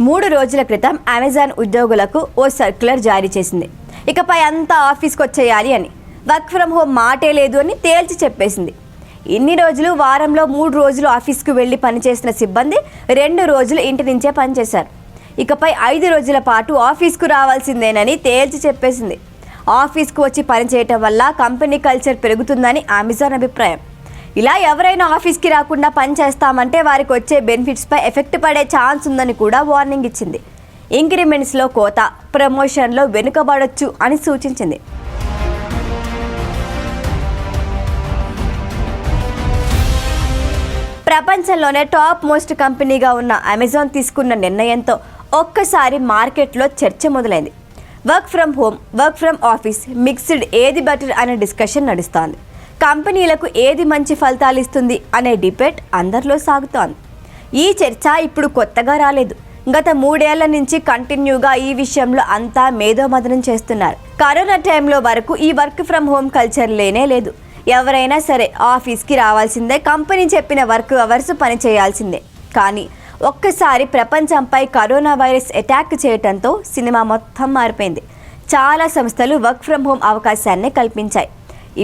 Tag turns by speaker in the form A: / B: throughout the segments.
A: మూడు రోజుల క్రితం అమెజాన్ ఉద్యోగులకు ఓ సర్క్యులర్ జారీ చేసింది. ఇకపై అంతా ఆఫీస్కి వచ్చేయాలి అని. వర్క్ ఫ్రమ్ హోమ్ మాటే లేదు అని తేల్చి చెప్పేసింది. ఇన్ని రోజులు వారంలో మూడు రోజులు ఆఫీస్కు వెళ్ళి పనిచేసిన సిబ్బంది రెండు రోజులు ఇంటి నుంచే పనిచేశారు. ఇకపై ఐదు రోజుల పాటు ఆఫీస్కు రావాల్సిందేనని తేల్చి చెప్పేసింది. ఆఫీస్కు వచ్చి పనిచేయటం వల్ల కంపెనీ కల్చర్ పెరుగుతుందని అమెజాన్ అభిప్రాయం. ఇలా ఎవరైనా ఆఫీస్కి రాకుండా పని చేస్తామంటే వారికి వచ్చే బెనిఫిట్స్పై ఎఫెక్ట్ పడే ఛాన్స్ ఉందని కూడా వార్నింగ్ ఇచ్చింది. ఇంక్రిమెంట్స్లో కోత ప్రమోషన్లో వెనుకబడొచ్చు అని సూచించింది. ప్రపంచంలోనే టాప్ మోస్ట్ కంపెనీగా ఉన్న అమెజాన్ తీసుకున్న నిర్ణయంతో ఒక్కసారి మార్కెట్లో చర్చ మొదలైంది. Work from home work from office mixed ఏది బెటర్ అనే డిస్కషన్ నడుస్తోంది. కంపెనీలకు ఏది మంచి ఫలితాలు ఇస్తుంది అనే డిబేట్ అందరిలో సాగుతోంది. ఈ చర్చ ఇప్పుడు కొత్తగా రాలేదు. గత మూడేళ్ళ నుంచి కంటిన్యూగా ఈ విషయంలో అంతా మేధోమదనం చేస్తున్నారు. కరోనా టైంలో వరకు ఈ వర్క్ ఫ్రమ్ హోమ్ కల్చర్ లేనే లేదు. ఎవరైనా సరే ఆఫీస్కి రావాల్సిందే కంపెనీ చెప్పిన వర్క్ అవర్స్ పని చేయాల్సిందే. కానీ ఒక్కసారి ప్రపంచంపై కరోనా వైరస్ అటాక్ చేయటంతో సినిమా మొత్తం మారిపోయింది. చాలా సంస్థలు వర్క్ ఫ్రమ్ హోమ్ అవకాశాన్ని కల్పించాయి.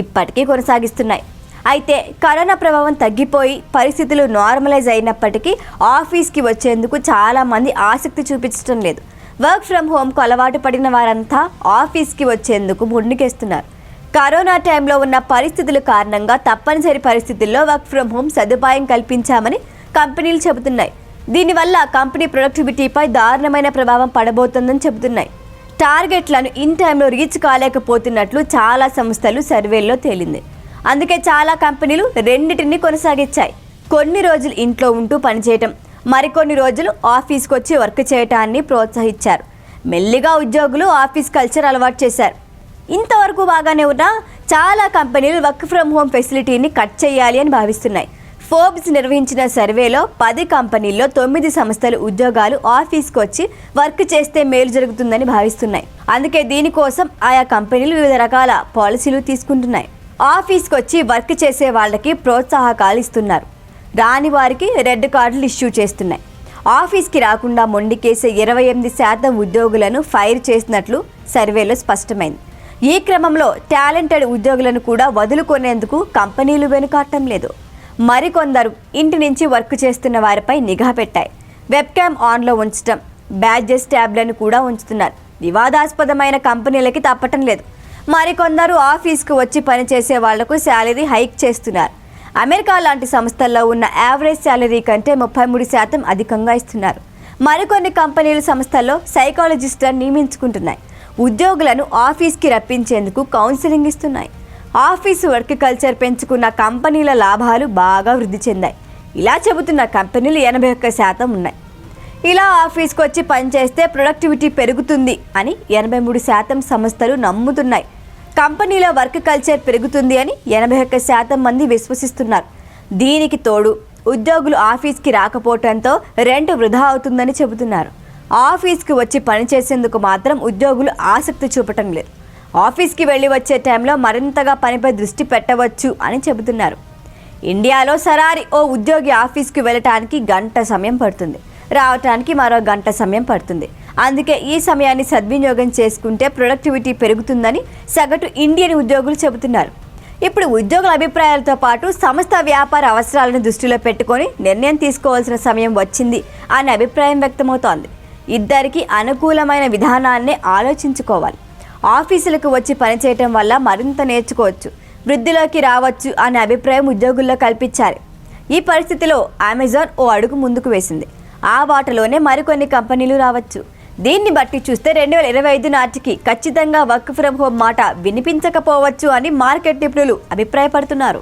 A: ఇప్పటికీ కొనసాగిస్తున్నాయి. అయితే కరోనా ప్రభావం తగ్గిపోయి పరిస్థితులు నార్మలైజ్ అయినప్పటికీ ఆఫీస్కి వచ్చేందుకు చాలామంది ఆసక్తి చూపించడం లేదు. వర్క్ ఫ్రమ్ హోమ్కు అలవాటు పడిన వారంతా ఆఫీస్కి వచ్చేందుకు ముందుకేస్తున్నారు. కరోనా టైంలో ఉన్న పరిస్థితుల కారణంగా తప్పనిసరి పరిస్థితుల్లో వర్క్ ఫ్రమ్ హోమ్ సదుపాయం కల్పించామని కంపెనీలు చెబుతున్నాయి. దీనివల్ల కంపెనీ ప్రొడక్టివిటీపై దారుణమైన ప్రభావం పడబోతోందని చెబుతున్నాయి. టార్గెట్లను ఇన్ టైంలో రీచ్ కాలేకపోతున్నట్లు చాలా సంస్థలు సర్వేల్లో తేలింది. అందుకే చాలా కంపెనీలు రెండింటిని కొనసాగించాయి. కొన్ని రోజులు ఇంట్లో ఉంటూ పనిచేయటం మరికొన్ని రోజులు ఆఫీస్కి వచ్చి వర్క్ చేయటాన్ని ప్రోత్సహించారు. మెల్లిగా ఉద్యోగులు ఆఫీస్ కల్చర్ అలవాటు చేశారు. ఇంతవరకు బాగానే ఉన్నా చాలా కంపెనీలు వర్క్ ఫ్రమ్ హోమ్ ఫెసిలిటీని కట్ చేయాలి అని భావిస్తున్నాయి. ఫోర్బ్స్ నిర్వహించిన సర్వేలో పది కంపెనీల్లో తొమ్మిది సంస్థలు ఉద్యోగాలు ఆఫీస్కి వచ్చి వర్క్ చేస్తే మేలు జరుగుతుందని భావిస్తున్నాయి. అందుకే దీనికోసం ఆయా కంపెనీలు వివిధ రకాల పాలసీలు తీసుకుంటున్నాయి. ఆఫీస్కి వచ్చి వర్క్ చేసే వాళ్ళకి ప్రోత్సాహకాలు ఇస్తున్నారు. రాని వారికి రెడ్ కార్డులు ఇష్యూ చేస్తున్నాయి. ఆఫీస్కి రాకుండా మొండికేసే ఇరవై ఎనిమిది శాతం ఉద్యోగులను ఫైర్ చేసినట్లు సర్వేలో స్పష్టమైంది. ఈ క్రమంలో టాలెంటెడ్ ఉద్యోగులను కూడా వదులుకునేందుకు కంపెనీలు వెనుకాడటం లేదు. మరికొందరు ఇంటి నుంచి వర్క్ చేస్తున్న వారిపై నిఘా పెట్టాయి. వెబ్ క్యామ్ ఆన్లో ఉంచడం బ్యాడ్జెస్ ట్యాబ్లను కూడా ఉంచుతున్నారు. వివాదాస్పదమైన కంపెనీలకి తప్పటం లేదు. మరికొందరు ఆఫీస్కు వచ్చి పనిచేసే వాళ్ళకు శాలరీ హైక్ చేస్తున్నారు. అమెరికా లాంటి సంస్థల్లో ఉన్న యావరేజ్ శాలరీ కంటే ముప్పై మూడు శాతం అధికంగా ఇస్తున్నారు. మరికొన్ని కంపెనీలు సంస్థల్లో సైకాలజిస్టులను నియమించుకుంటున్నాయి. ఉద్యోగులను ఆఫీస్కి రప్పించేందుకు కౌన్సిలింగ్ ఇస్తున్నాయి. ఆఫీసు వర్క్ కల్చర్ పెంచుకున్న కంపెనీల లాభాలు బాగా వృద్ధి చెందాయి. ఇలా చెబుతున్న కంపెనీలు ఎనభై ఒక్క శాతం ఉన్నాయి. ఇలా ఆఫీస్కి వచ్చి పనిచేస్తే ప్రొడక్టివిటీ పెరుగుతుంది అని ఎనభై మూడు శాతం సంస్థలు నమ్ముతున్నాయి. కంపెనీలో వర్క్ కల్చర్ పెరుగుతుంది అని ఎనభై ఒక్క శాతం మంది విశ్వసిస్తున్నారు. దీనికి తోడు ఉద్యోగులు ఆఫీస్కి రాకపోవడంతో రెంట్ వృధా అవుతుందని చెబుతున్నారు. ఆఫీస్కి వచ్చి పనిచేసేందుకు మాత్రం ఉద్యోగులు ఆసక్తి చూపటం లేదు. ఆఫీస్కి వెళ్ళి వచ్చే టైంలో మరింతగా పనిపై దృష్టి పెట్టవచ్చు అని చెబుతున్నారు. ఇండియాలో సరారి ఓ ఉద్యోగి ఆఫీస్కి వెళ్ళటానికి గంట సమయం పడుతుంది. రావటానికి మరో గంట సమయం పడుతుంది. అందుకే ఈ సమయాన్ని సద్వినియోగం చేసుకుంటే ప్రొడక్టివిటీ పెరుగుతుందని సగటు ఇండియన్ ఉద్యోగులు చెబుతున్నారు. ఇప్పుడు ఉద్యోగుల అభిప్రాయాలతో పాటు సంస్థ వ్యాపార అవసరాలను దృష్టిలో పెట్టుకొని నిర్ణయం తీసుకోవాల్సిన సమయం వచ్చింది అనే అభిప్రాయం వ్యక్తమవుతోంది. ఇద్దరికి అనుకూలమైన విధానాన్నే ఆలోచించుకోవాలి. ఆఫీసులకు వచ్చి పనిచేయటం వల్ల మరింత నేర్చుకోవచ్చు వృద్ధిలోకి రావచ్చు అనే అభిప్రాయం ఉద్యోగుల్లో కల్పించాలి ఈ పరిస్థితిలో అమెజాన్ ఓ అడుగు ముందుకు వేసింది. ఆ బాటలోనే మరికొన్ని కంపెనీలు రావచ్చు. దీన్ని బట్టి చూస్తే రెండు వేల ఇరవై ఐదు నాటికి ఖచ్చితంగా వర్క్ ఫ్రమ్ హోమ్ మాట వినిపించకపోవచ్చు అని మార్కెట్ నిపుణులు అభిప్రాయపడుతున్నారు.